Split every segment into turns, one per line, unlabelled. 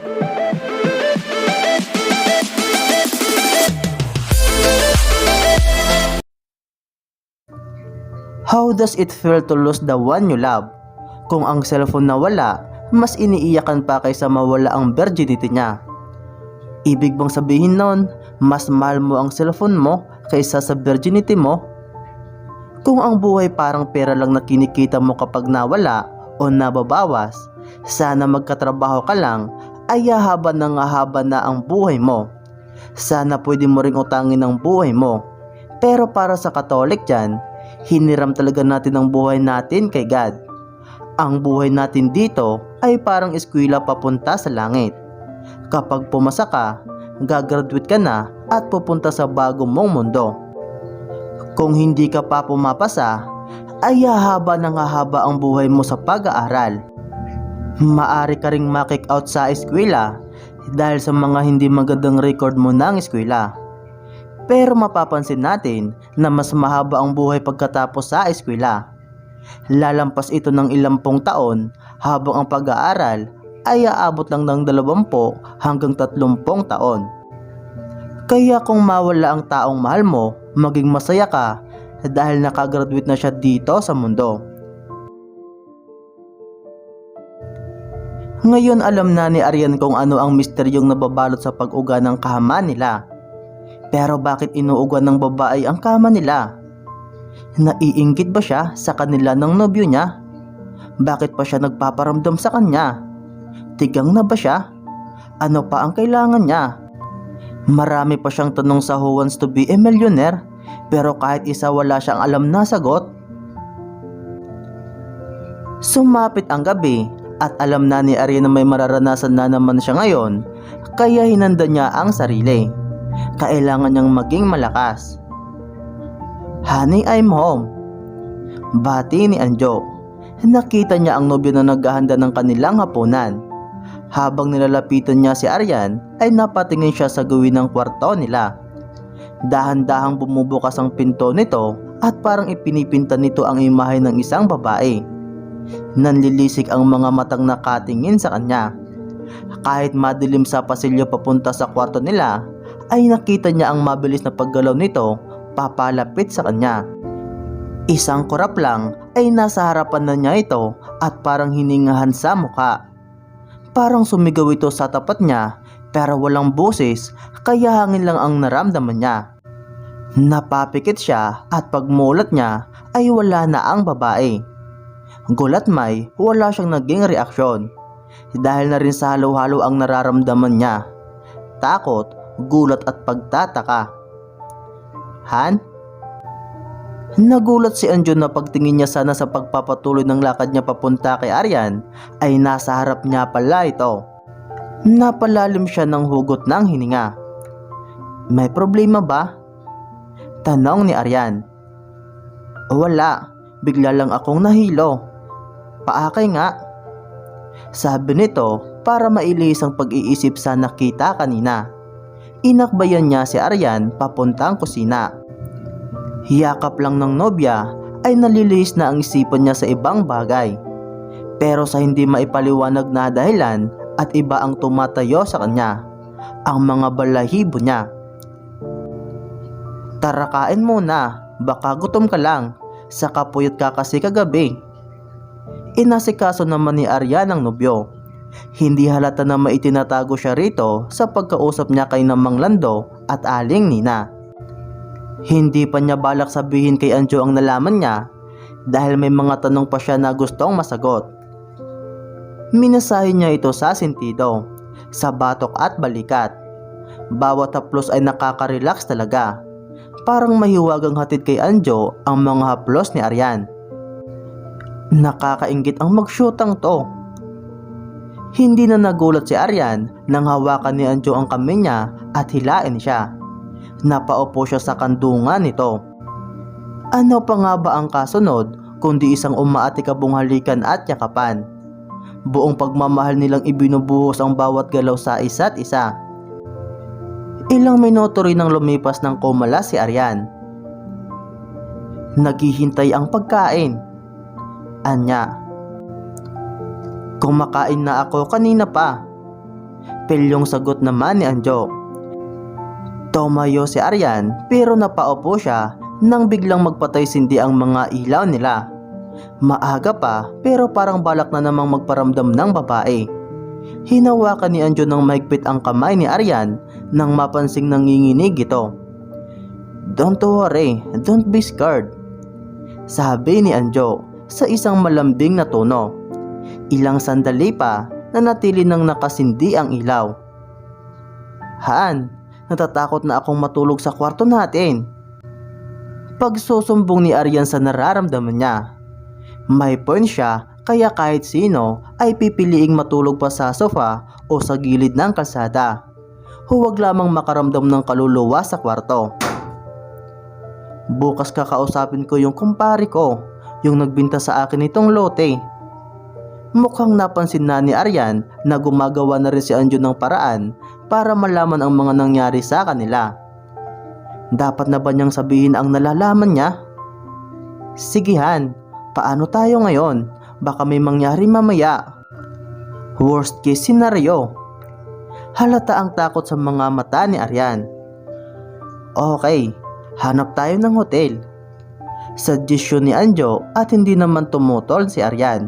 How does it feel to lose the one you love? Kung ang cellphone nawala, mas iniiyakan pa kaysa mawala ang virginity niya. Ibig bang sabihin nun, mas mahal mo ang cellphone mo kaysa sa virginity mo? Kung ang buhay parang pera lang na kinikita mo kapag nawala o nababawas, sana magkatrabaho ka lang ay hahaba na nga haba na ang buhay mo. Sana pwede mo ring utangin ang buhay mo. Pero para sa Katolik dyan, hiniram talaga natin ang buhay natin kay God. Ang buhay natin dito ay parang eskwela papunta sa langit. Kapag pumasa ka, gagraduate ka na at pupunta sa bagong mong mundo. Kung hindi ka pa pumapasa, ay hahaba ng hahaba ang buhay mo sa pag-aaral. Maari ka ring makick out sa eskwela dahil sa mga hindi magandang record mo ng eskwela. Pero mapapansin natin na mas mahaba ang buhay pagkatapos sa eskwela. Lalampas ito ng ilampung taon habang ang pag-aaral ay aabot lang ng 20 hanggang 30 taon. Kaya kung mawala ang taong mahal mo, maging masaya ka dahil nakagraduate na siya dito sa mundo. Ngayon alam na ni Arian kung ano ang misteryong nababalot sa pag-uga ng kama nila. Pero bakit inuuga ng babae ang kama nila? Naiinggit ba siya sa kanila ng nobyo niya? Bakit pa siya nagpaparamdam sa kanya? Tigang na ba siya? Ano pa ang kailangan niya? Marami pa siyang tanong sa Who Wants to be a Millionaire pero kahit isa wala siyang alam na sagot. Sumapit ang gabi at alam na ni Ari na may mararanasan na naman siya ngayon kaya hinanda niya ang sarili. Kailangan niyang maging malakas. Honey, I'm home. Bati ni Anjo. Nakita niya ang nobyo na naghahanda ng kanilang hapunan. Habang nilalapitan niya si Aryan ay napatingin siya sa gawin ng kwarto nila. Dahan-dahang bumubukas ang pinto nito at parang ipinipinta nito ang imahe ng isang babae. Nanlilisik ang mga matang nakatingin sa kanya. Kahit madilim sa pasilyo papunta sa kwarto nila, ay nakita niya ang mabilis na paggalaw nito papalapit sa kanya. Isang kurap lang ay nasa harapan na niya ito at parang hiningahan sa mukha. Parang sumigaw ito sa tapat niya pero walang boses kaya hangin lang ang naramdaman niya. Napapikit siya at pagmulat niya ay wala na ang babae. Gulat may wala siyang naging reaksyon dahil na rin sa halo-halo ang nararamdaman niya. Takot, gulat at pagtataka. Han? Nagulat si Anjo na pagtingin niya sana sa pagpapatuloy ng lakad niya papunta kay Aryan ay nasa harap niya pala ito. Napalalim siya ng hugot ng hininga. May problema ba? Tanong ni Aryan. Wala, bigla lang akong nahilo. Paakay nga. Sabi nito para mailihis ang pag-iisip sa nakita kanina. Inakbayan niya si Aryan papuntang kusina. Hiyakap lang ng nobya ay nalilihis na ang isipan niya sa ibang bagay. Pero sa hindi maipaliwanag na dahilan at iba ang tumatayo sa kanya, ang mga balahibo niya. Tara kain muna, baka gutom ka lang, sa kapuyot ka kasi kagabi. Inasikaso naman ni Arya ng nobyo. Hindi halata na maitinatago siya rito sa pagkausap niya kay Namang Lando at Aling Nina. Hindi pa niya balak sabihin kay Anjo ang nalaman niya dahil may mga tanong pa siya na gustong masagot. Minasahin niya ito sa sentido, sa batok at balikat. Bawat haplos ay nakaka-relax talaga. Parang mahiwagang hatid kay Anjo ang mga haplos ni Aryan. Nakakaingit ang magsyutang to. Hindi na nagulat si Aryan nang hawakan ni Anjo ang kamay niya at hilain siya. Napaupo siya sa kandungan nito. Ano pa nga ba ang kasunod kundi isang umaatikabong halikan at yakapan? Buong pagmamahal nilang ibinubuhos ang bawat galaw sa isa't isa. Ilang minuto rin nang lumipas ng kumala si Aryan. Naghihintay ang pagkain. Anya. Kumakain na ako kanina pa. Pilyong sagot naman ni Anjo. Tumayo si Aryan pero napaupo siya nang biglang magpatay sindi ang mga ilaw nila. Maaga pa pero parang balak na namang magparamdam ng babae. Hinawakan ni Anjo ng mahigpit ang kamay ni Aryan nang mapansing nanginginig ito. Don't worry, don't be scared. Sabi ni Anjo sa isang malambing na tono. Ilang sandali pa na natili nang nakasindi ang ilaw. Han, natatakot na akong matulog sa kwarto natin. Pagsusumbong ni Aryan sa nararamdaman niya. May point siya kaya kahit sino ay pipiliing matulog pa sa sofa o sa gilid ng kalsada. Huwag lamang makaramdam ng kaluluwa sa kwarto. Bukas kakausapin ko yung kumpare ko, yung nagbinta sa akin itong lote. Mukhang napansin na ni Aryan na gumagawa na rin si Anjo ng paraan para malaman ang mga nangyari sa kanila. Dapat na ba niyang sabihin ang nalalaman niya? Sige Han, paano tayo ngayon? Baka may mangyari mamaya. Worst case scenario. Halata ang takot sa mga mata ni Aryan. Okay, hanap tayo ng hotel. Suggestion ni Anjo at hindi naman tumutol si Aryan.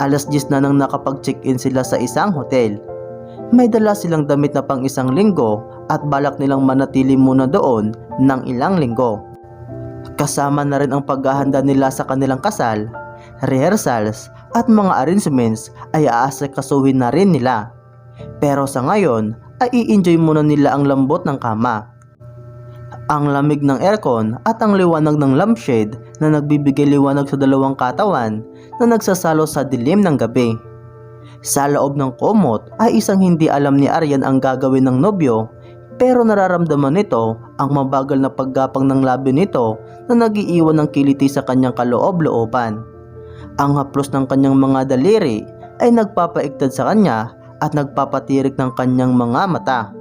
Alas 10 na nang nakapag-check-in sila sa isang hotel. May dala silang damit na pang isang linggo at balak nilang manatili muna doon ng ilang linggo. Kasama na rin ang paghahanda nila sa kanilang kasal, rehearsals at mga arrangements ay aasikasuhin na rin nila. Pero sa ngayon ay i-enjoy muna nila ang lambot ng kama. Ang lamig ng aircon at ang liwanag ng lampshade na nagbibigay liwanag sa dalawang katawan na nagsasalo sa dilim ng gabi. Sa loob ng komot ay isang hindi alam ni Aryan ang gagawin ng nobyo pero nararamdaman nito ang mabagal na paggapang ng labi nito na nagiiwan ng kiliti sa kanyang kaloob-looban. Ang haplos ng kanyang mga daliri ay nagpapaigtad sa kanya at nagpapatirik ng kanyang mga mata.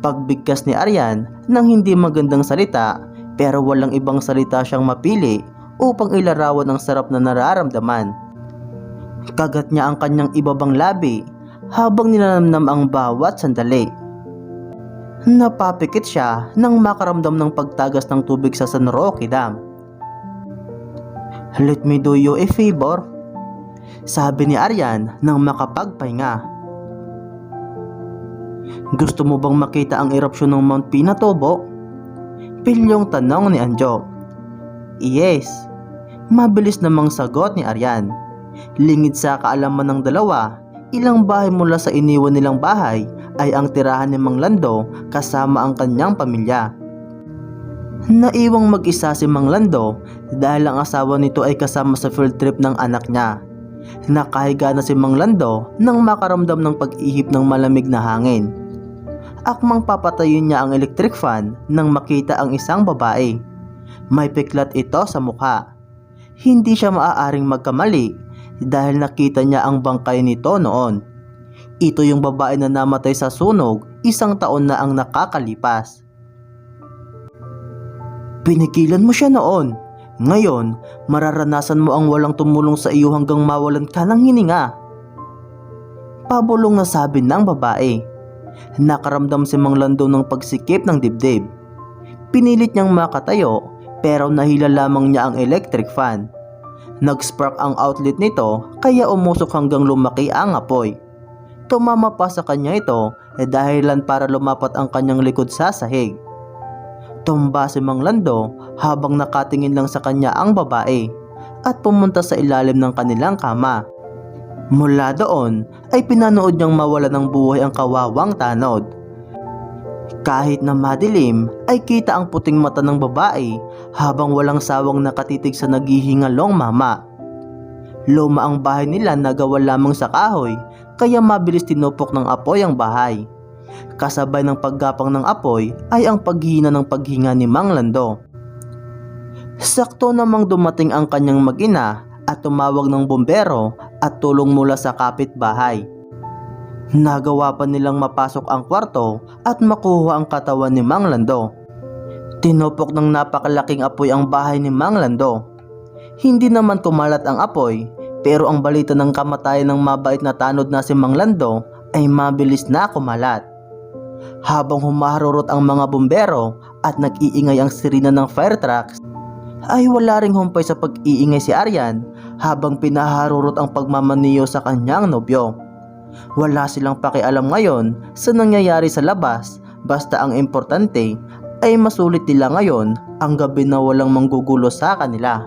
Pagbigkas ni Aryan ng hindi magandang salita pero walang ibang salita siyang mapili upang ilarawan ang sarap na nararamdaman. Kagat niya ang kanyang ibabang labi habang nilanamnam ang bawat sandali. Napapikit siya nang makaramdam ng pagtagas ng tubig sa San Roque Dam. Let me do you a favor. Sabi ni Aryan nang makapagpahinga. Gusto mo bang makita ang erupsyon ng Mount Pinatubo? Pilyong tanong ni Anjo. Yes. Mabilis namang sagot ni Aryan. Lingid sa kaalaman ng dalawa, ilang bahay mula sa iniwan nilang bahay ay ang tirahan ni Mang Lando kasama ang kanyang pamilya. Naiwang mag-isa si Mang Lando dahil ang asawa nito ay kasama sa field trip ng anak niya. Nakahiga na si Mang Lando nang makaramdam ng pag-ihip ng malamig na hangin. Akmang papatayin niya ang electric fan nang makita ang isang babae. May piklat ito sa mukha. Hindi siya maaaring magkamali dahil nakita niya ang bangkay nito noon. Ito yung babae na namatay sa sunog isang taon na ang nakakalipas. Pinigilan mo siya noon. Ngayon, mararanasan mo ang walang tumulong sa iyo hanggang mawalan ka ng hininga. Pabulong na sabi ng babae. Nakaramdam si Mang Lando ng pagsikip ng dibdib. Pinilit niyang makatayo pero nahila lamang niya ang electric fan. Nag-spark ang outlet nito kaya umusok hanggang lumaki ang apoy. Tumama pa sa kanya ito eh dahilan para lumapat ang kanyang likod sa sahig. Tumba si Mang Lando habang nakatingin lang sa kanya ang babae at pumunta sa ilalim ng kanilang kama. Mula doon ay pinanood niyang mawala ng buhay ang kawawang tanod. Kahit na madilim ay kita ang puting mata ng babae habang walang sawang nakatitig sa naghihingalong mama. Luma ang bahay nila na gawa lamang sa kahoy kaya mabilis tinupok ng apoy ang bahay. Kasabay ng paggapang ng apoy ay ang paghina ng paghinga ni Mang Lando. Sakto namang dumating ang kanyang magina at tumawag ng bombero at tulong mula sa kapitbahay. Nagawa pa nilang mapasok ang kwarto at makuha ang katawan ni Mang Lando. Tinupok ng napakalaking apoy ang bahay ni Mang Lando. Hindi naman kumalat ang apoy pero ang balita ng kamatayan ng mabait na tanod na si Mang Lando ay mabilis na kumalat. Habang humaharurot ang mga bumbero at nag-iingay ang sirena ng fire trucks, ay wala ring humpay sa pag-iingay si Aryan habang pinaharurot ang pagmamaniyo sa kanyang nobyo. Wala silang pakialam ngayon sa nangyayari sa labas basta ang importante ay masulit nila ngayon ang gabi na walang manggugulo sa kanila.